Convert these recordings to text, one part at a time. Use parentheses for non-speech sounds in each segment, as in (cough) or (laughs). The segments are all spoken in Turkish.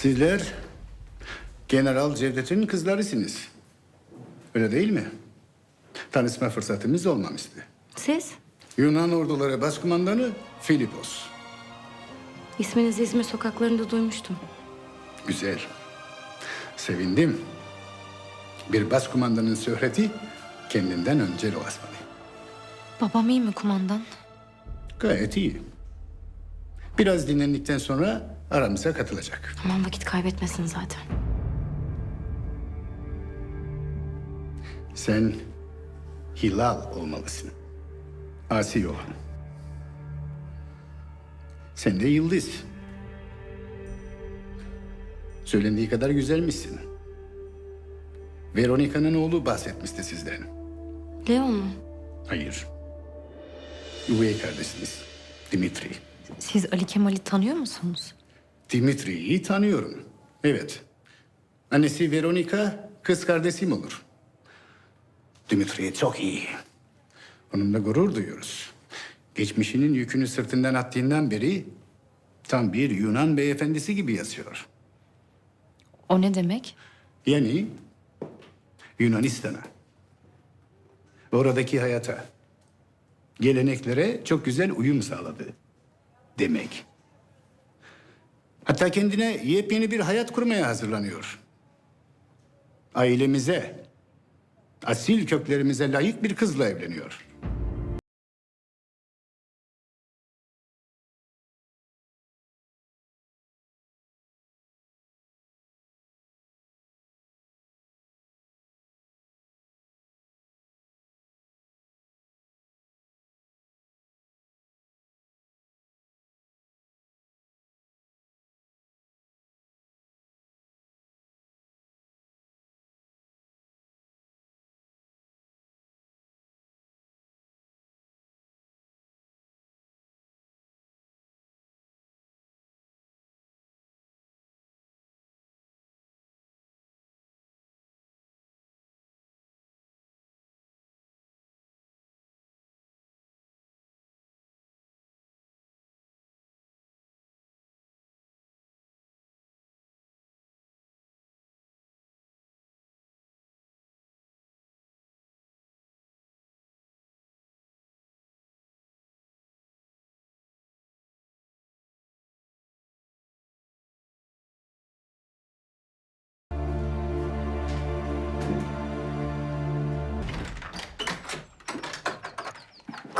Sizler General Cevdet'in kızlarısınız. Öyle değil mi? Tanışma fırsatımız olmamıştı. Siz? Yunan orduları başkumandanı Filipos. İsminizi İzmir sokaklarında duymuştum. Güzel. Sevindim. Bir başkumandanın şöhreti kendinden önce dolaşmalı. Babam iyi mi kumandan? Gayet iyi. Biraz dinlendikten sonra aramıza katılacak. Aman vakit kaybetmesin zaten. Sen Hilal olmalısın. Asi olan. Sen de Yıldız. Söylendiği kadar güzelmişsin. Veronika'nın oğlu bahsetmişti sizden. Leon mu? Hayır. Üvey kardeşiniz. Dimitri. Siz Ali Kemal'i tanıyor musunuz? Dimitri'yi tanıyorum. Evet. Annesi Veronika kız kardeşim olur. Dimitri çok iyi. Onunla gurur duyuyoruz. Geçmişinin yükünü sırtından attığından beri tam bir Yunan beyefendisi gibi yazıyor. O ne demek? Yani Yunanistan'a. Oradaki hayata, geleneklere çok güzel uyum sağladı demek. Hatta kendine yepyeni bir hayat kurmaya hazırlanıyor. Ailemize, asil köklerimize layık bir kızla evleniyor.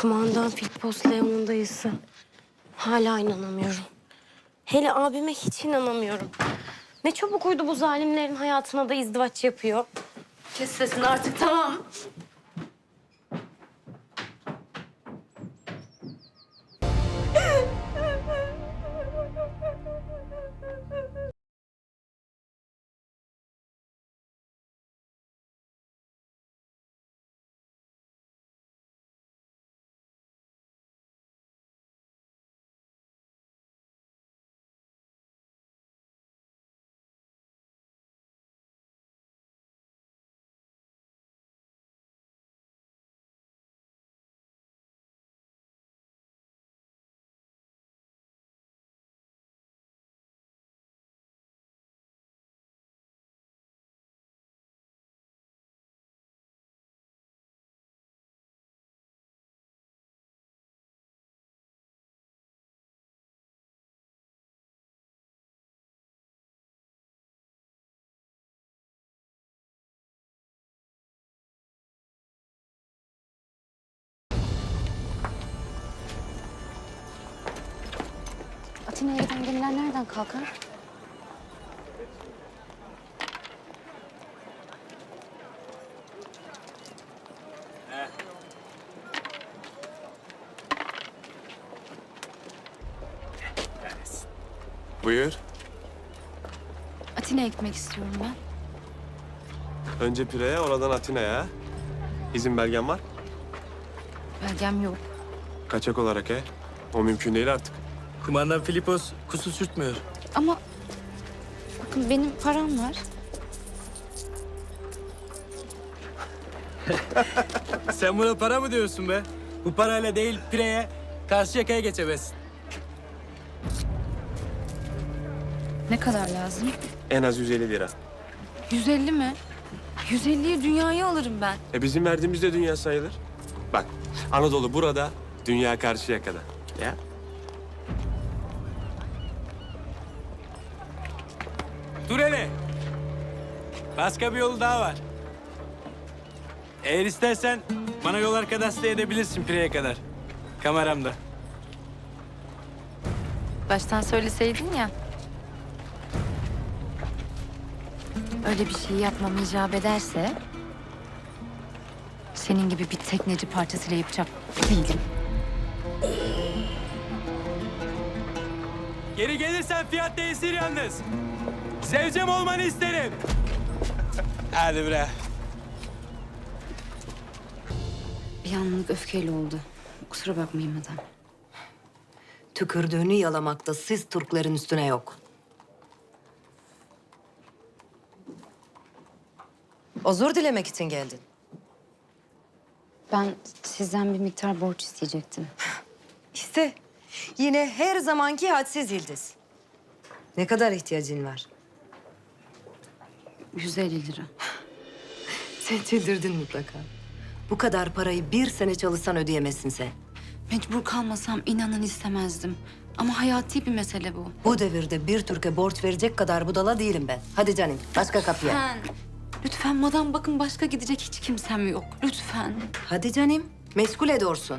Kumandan Filipos Leon'un dayısı. Hala inanamıyorum. Hele abime hiç inanamıyorum. Ne çabuk uydu bu zalimlerin hayatına da izdivaç yapıyor. Kes sesini artık tamam. Atina'ya giden gemiler nereden kalkar? Buyur. Atina'ya gitmek istiyorum ben. Önce Pire'ye, oradan Atina'ya. İzin belgen var. Belgem yok. Kaçak olarak he. O mümkün değil artık. Kumandan Filipos kusu sürtmüyor. Ama bakın benim param var. (laughs) Sen buna para mı diyorsun be? Bu parayla değil Pire'ye karşı yakaya geçemezsin. Ne kadar lazım? En az 150 lira. 150 mi? 150'ye dünyayı alırım ben. E bizim verdiğimiz de dünya sayılır. Bak Anadolu burada, dünya karşıya kadar. Ya. Dur hele. Başka bir yolu daha var. Eğer istersen bana yol arkadaşlığı edebilirsin Pire'ye kadar. Kameramda. Baştan söyleseydin ya. Öyle bir şey yapmam icap ederse... ...senin gibi bir tekneci parçasıyla yapacak değilim. Geri gelirsen fiyat değişir yalnız. Sevcem olmanı isterim. Hadi bre. Bir anlık öfkeyle oldu. Kusura bakmayın madam. Tükürdüğünü yalamakta siz Türklerin üstüne yok. Özür dilemek için geldin. Ben sizden bir miktar borç isteyecektim. (laughs) İşte yine her zamanki hadsiz Yıldız. Ne kadar ihtiyacın var? 150 lira. Sen çıldırdın mutlaka. Bu kadar parayı bir sene çalışsan ödeyemezsin sen. Mecbur kalmasam inanın istemezdim. Ama hayati bir mesele bu. Bu devirde bir Türk'e borç verecek kadar budala değilim ben. Hadi canım başka kapıya. Lütfen. Lütfen madam bakın başka gidecek hiç kimsem yok. Lütfen. Hadi canım meşgul ediyorsun.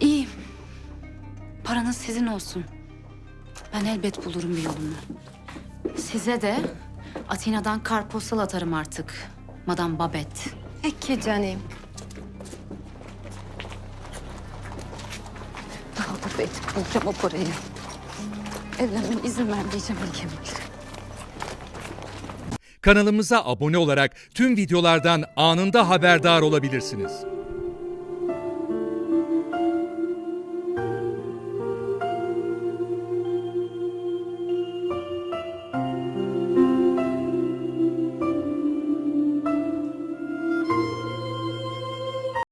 İyi. Paranız sizin olsun. Ben elbet bulurum bir yolunu. Size de Atina'dan karpostal atarım artık. Madam Babet. Peki canım. Daha Babet bulacağım o parayı. Evlenmeme izin vermeyeceğim Kemal. Kanalımıza abone olarak tüm videolardan anında haberdar olabilirsiniz.